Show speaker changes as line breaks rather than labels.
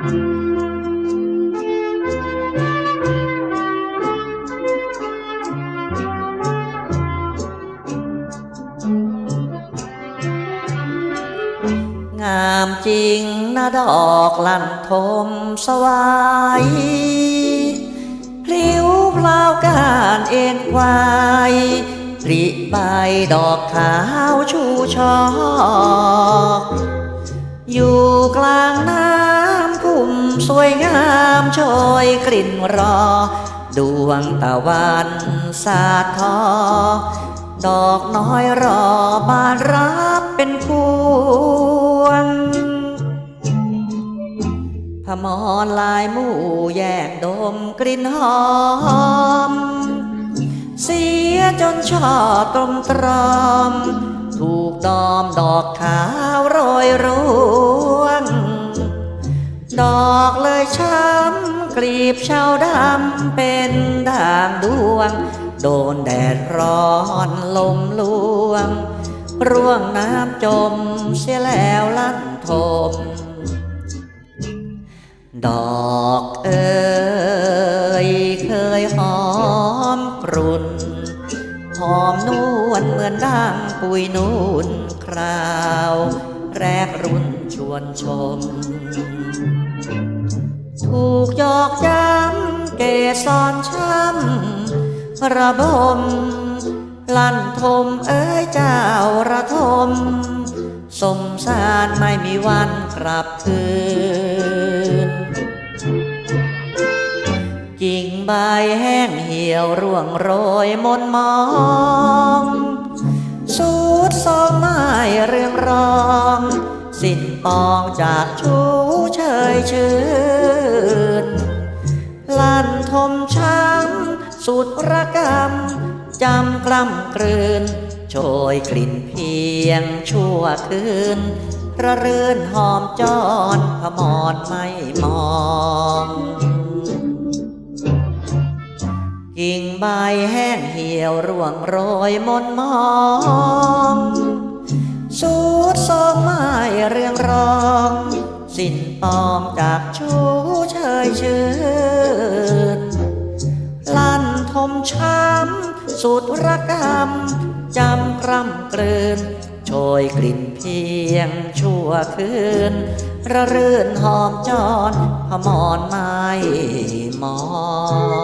งามจริงนะดอกลันทมสวายพลิ้วพลาวการเอ็นควายปริใบดอกขาวชูช่ออยู่กลางน้ำพุ่ม สวยงามโชยกลิ่นรอ ดวงตะวันสาดทอ ดอกน้อยรอบานรับเป็นพวงพมรลายหมู่แยกดมกลิ่นหอม เสียจนชอตรมตรอม ถูกดอมดอกขาวโรยร่วง ดอกเลยช้ำกลีบเชาดำเป็นด่างดวง โดนแดดร้อนลมลวง ร่วงน้ำจมเสียแล้วลั่นทม ดอกเอ่ยเคยหอมกรุ่น หอมนวลเหมือนดังปุยนูนคราว แรกรุ่น ชวนชม ถูกยอกย้ำเกสรช้ำระบม ลั่นทมเอ้ยเจ้าระทม สมสารไม่มีวันกลับคืนกิ่งใบแห้งเหี่ยวร่วงโรยมนมองสูดสองไม้เรื่องรอง สิ้นปองจากชูเชยชื่นลั่นทมช้ำสุดระกำจำกล้ำกลืนโชยกลิ่นเพียงชั่วคืนระเรื่นหอมจอนพมรไม่มอง กิ่งใบแห้งเหี่ยวร่วงโรยมนมองสู้ เรื่องรอง สิ้นปองจากชูเชยชื่นลั่นทมช้ำสุดระกำจำกรำกลืนโชยกลิ่นเพียงชั่วคืน ระรื่นหอมจอนพมรไม้มอง